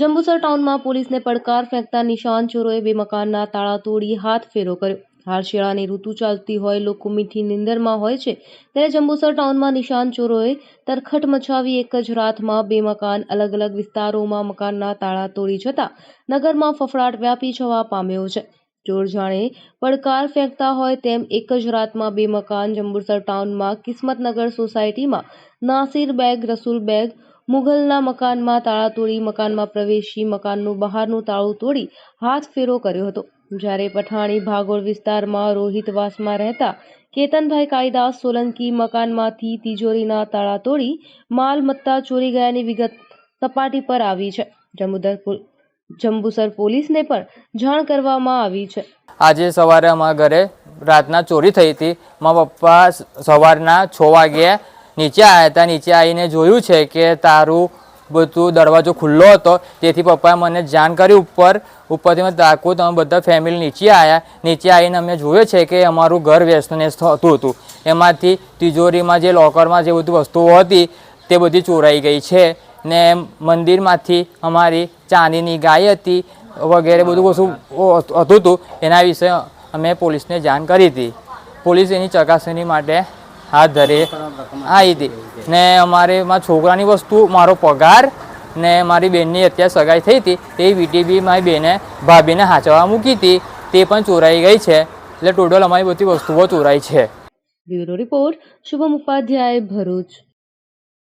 જંબુસર ટાઉનમાં પોલીસને પડકાર ફેંકતા નિશાન ચોરોએ બે મકાનના તાળા તોડી હાથ ફેરો કર્યો. હાલ શિયાળાની ઋતુ ચાલતી હોય, લોકો મીઠી નિંદરમાં હોય છે, ત્યારે જંબુસર ટાઉનમાં નિશાન ચોરોએ તરખટ મચાવી એક જ રાતમાં બે મકાન અલગ અલગ વિસ્તારોમાં મકાનના તાળા તોડી જતા નગરમાં ફફડાટ વ્યાપી જવા પામ્યો છે. ચોર જાણે પડકાર ફેંકતા હોય તેમ એક જ રાતમાં બે મકાન જંબુસર ટાઉનમાં કિસ્મતનગર સોસાયટીમાં નાસિર બેગ, રસુલ બેગ મુઘલના મકાનમાં તાળા તોડી મકાનમાં પ્રવેશી મકાનનું બહારનું તાળું તોડી હાથ ફેરો કર્યો હતો. જ્યારે પઠાણી ભાગોળ વિસ્તારમાં રોહિતવાસમાં રહેતા કેતનભાઈ કાળીદાસ સોલંકી મકાનમાંથી તિજોરીના તાળા તોડી માલ મત્તા ચોરી ગયાની વિગત સપાટી પર આવી છે. જંબુદર જંબુસર પોલીસને પણ જાણ કરવામાં આવી છે. આજે સવારે અમારા ઘરે રાતના ચોરી થઈ હતી. મારા પપ્પા સવારના છ વાગ્યે નીચે આવ્યા હતા નીચે આવીને જોયું છે કે તારું બધું દરવાજો ખુલ્લો હતો. તેથી પપ્પાએ મને જાણ કરી ઉપર, ઉપરથી મેં તાકું, તમે બધા ફેમિલી નીચે આવ્યા નીચે આવીને અમે જોયું છે કે અમારું ઘર વ્યસ્તને થતું હતું એમાંથી તિજોરીમાં જે લોકરમાં જે બધી વસ્તુઓ હતી, તે બધી ચોરાઈ ગઈ છે. ને મંદિરમાંથી અમારી ચાંદીની ગાય હતી, વગેરે બધું વસ્તુ હતું હતું. એના વિશે અમે પોલીસને જાણ કરી હતી. પોલીસ એની ચકાસણી માટે હાથ ધરી. એ હતી ને અમારે મારા છોકરાની વસ્તુ, મારો પગાર ને મારી બેનની અત્યારે સગાઈ થઈ હતી, તે વીટીબી મારી બેને, ભાભીને હાચવા મૂકી હતી. તે પણ ચોરાઈ ગઈ છે. એટલે ટોટલ અમારી બધી વસ્તુઓ ચોરાઈ છે. Bureau report, Shubham Upadhyay Bharuch.